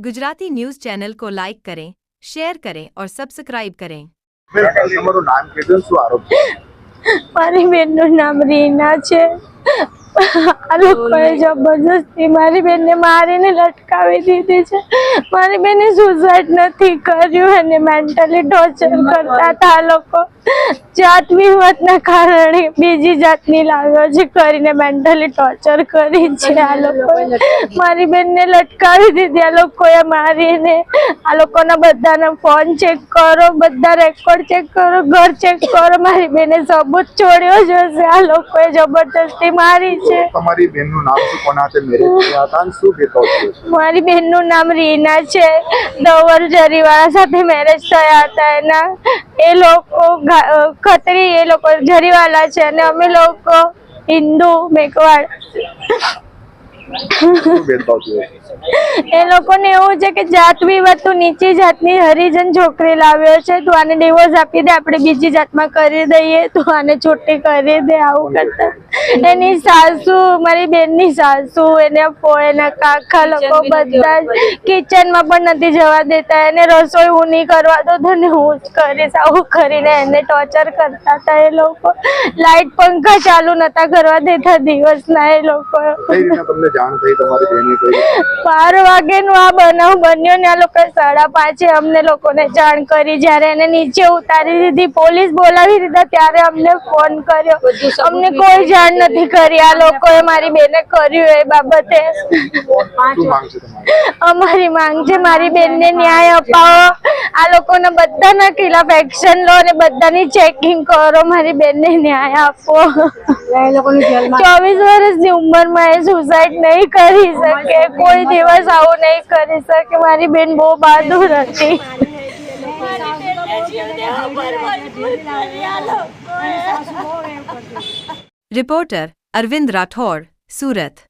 Gujarati news channel को like करें share करें और सब्सक्राइब करें બેન, તમારું નામ કીધું શું આરોપ છે મારી બેનનું નામ રીના છે આ લોકોએ જબરજસ્તી મારી બેનને મારીને લટકાવી દીધી છે મારી બેને સુસાઇડ નથી કર્યું અને મેન્ટલી ટોર્ચર કરતા હતા આ લોકો જાત મતના કારણે બીજી જાતની લાવ્યો છે કરીને મેન્ટલી ટોર્ચર કરી છે આ લોકો. મારી બેનને લટકાવી દીધી. આ લોકોએ મારીને આ લોકોના બધાના ફોન ચેક કરો બધા રેકોર્ડ ચેક કરો ઘર ચેક કરો. મારી બેને સબૂત છોડ્યો જ હશે. આ લોકોએ જબરદસ્તી મારી છે. તમારી બેનનું નામ શું? કોના હાથે મેરેજ થયા હતા? શું મારી બેનનું નામ રીના છે. દવર જરીવાળા સાથે મેરેજ થયા હતા એના. એ લોકો ખત્રી એ લોકો જરીવાલા છે અને અમે લોકો હિન્દુ થયો એ લોકોને એવું છે કે જાત વિવાદ તું નીચી જાતની હરિજન છોકરી લાવ્યો છે તું આને ડિવોર્સ આપી દે આપણે બીજી જાતમાં કરી દઈએ તું આને છૂટી કરી દે આવું કરતા. એની સાસુ મારી બેનની સાસુ એને એના કાકા લોકો બધા કિચનમાં પણ નથી જવા દેતા. એને રસોઈ હું નહીં કરવા દો તો ને હું જ કરીશ. આવું કરીને એને ટોર્ચર કરતા હતા એ લોકો. લાઈટ પંખા ચાલુ નતા કરવા દેતા દિવસના એ લોકો. બાર વાગે તમને જાણ થઈ તમારી બેને કઈ રીતે? બાર વાગેનું આ બનાવ બન્યો ને આ લોકો સાડા પાંચે અમને લોકોને જાણ કરી. જ્યારે એને નીચે ઉતારી દીધી પોલીસ બોલાવી દીધા ત્યારે અમને ફોન કર્યો. અમને કોઈ જાણ નથી કરી. આ લોકોએ મારી બેને કર્યું એ બાબતે. શું માંગ છે તમારી? અમારી માંગ છે મારી બેનને ન્યાય અપાવો. આ લોકોના બધાના ખિલાફ એક્શન લો અને બધાની ચેકિંગ કરો. મારી બેનને ન્યાય આપો. ચોવીસ વર્ષની ઉંમરમાં એ સુસાઇડ નહીં કરી શકે. કોઈ દિવસ આવું નહીં કરી શકે. મારી બેન બહુ બહાદુર હતી. Reporter Arvind Rathore, Surat.